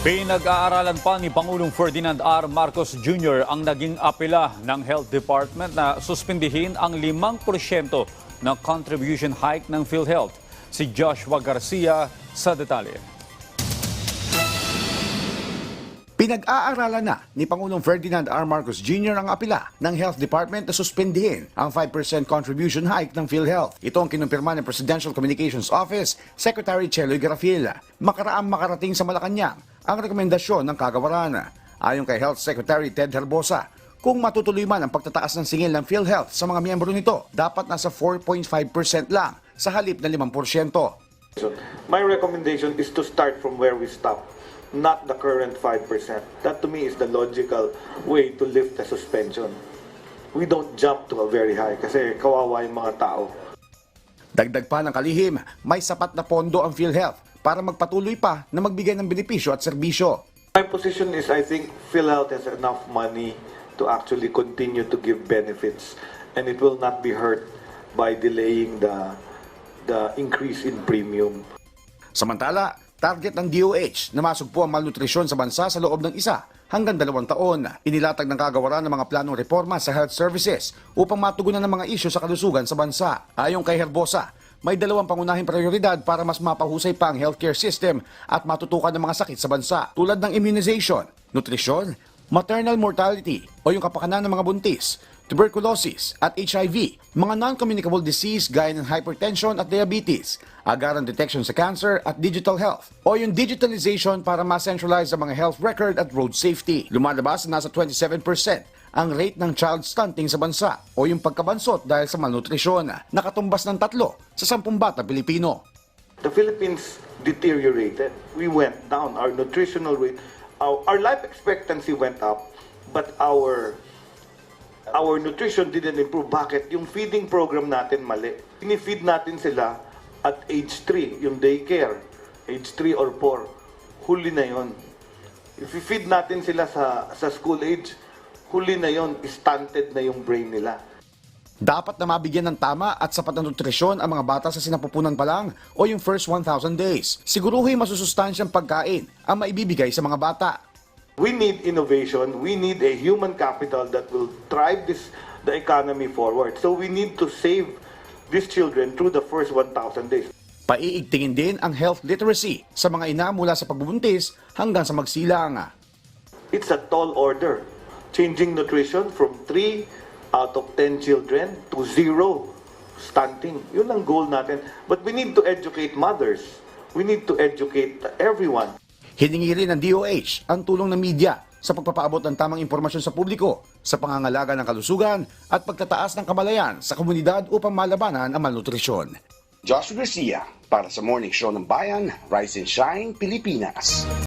Pinag-aaralan pa ni Pangulong Ferdinand R. Marcos Jr. ang naging apela ng Health Department na suspindihin ang 5% na contribution hike ng PhilHealth. Si Joshua Garcia sa detalye. Pinag-aaralan na ni Pangulong Ferdinand R. Marcos Jr. ang apela ng Health Department na suspendihin ang 5% contribution hike ng PhilHealth. Ito ang kinumpirma ng Presidential Communications Office Secretary Cheloy Garafil. Makaraang makarating sa Malacanang ang rekomendasyon ng kagawaran. Ayon kay Health Secretary Ted Herbosa, kung matutuloy man ang pagtataas ng singil ng PhilHealth sa mga miyembro nito, dapat nasa 4.5% lang sa halip na 5%. So, My recommendation is to start from where we stop, not the current 5%. That to me is the logical way to lift the suspension. We don't jump to a very high kasi kawawa yung mga tao. Dagdag pa ng kalihim, may sapat na pondo ang PhilHealth para magpatuloy pa na magbigay ng benepisyo at serbisyo. My position is I think PhilHealth has enough money to actually continue to give benefits and it will not be hurt by delaying the the increase in premium. Samantala, target ng DOH na masugpo ang malnutrisyon sa bansa sa loob ng isa hanggang dalawang taon. Inilatag ng kagawaran ng mga planong reforma sa health services upang matugunan ng mga isyu sa kalusugan sa bansa. Ayon kay Herbosa, may dalawang pangunahing prioridad para mas mapahusay pa ang healthcare system at matutukan ng mga sakit sa bansa tulad ng immunization, nutrisyon, maternal mortality o yung kapakanan ng mga buntis, tuberculosis at HIV, mga non-communicable disease gaya ng hypertension at diabetes, agaran detection sa cancer at digital health, o yung digitalization para ma-centralize ang mga health record at road safety. Lumalabas na nasa 27% ang rate ng child stunting sa bansa o yung pagkabansot dahil sa malnutrisyon, nakatumbas ng tatlo sa sampung bata Pilipino. The Philippines deteriorated. We went down. Our nutritional rate, our, our life expectancy went up, but our our nutrition didn't improve. Bakit? Yung feeding program natin mali. Pinifeed natin sila at age 3, yung daycare, age 3 or 4. Huli na yon. If we feed natin sila sa, sa school age, huli na yon, stunted na yung brain nila. Dapat na mabigyan ng tama at sapat na nutrisyon ang mga bata sa sinapupunan pa lang o yung first 1,000 days. Siguruhin masusustansyang pagkain ang maibibigay sa mga bata. We need innovation. We need a human capital that will drive this the economy forward. So we need to save these children through the first 1,000 days. Paiigtingin din ang health literacy sa mga ina mula sa pagbubuntis hanggang sa magsilang. It's a tall order. Changing nutrition from 3 out of 10 children to zero stunting. Yun ang goal natin. But we need to educate mothers. We need to educate everyone. Hiningi rin ng DOH ang tulong ng media sa pagpapaabot ng tamang impormasyon sa publiko sa pangangalaga ng kalusugan at pagtataas ng kamalayan sa komunidad upang malabanan ang malnutrisyon. Joshua Garcia para sa Morning Show ng Bayan, Rise and Shine, Pilipinas.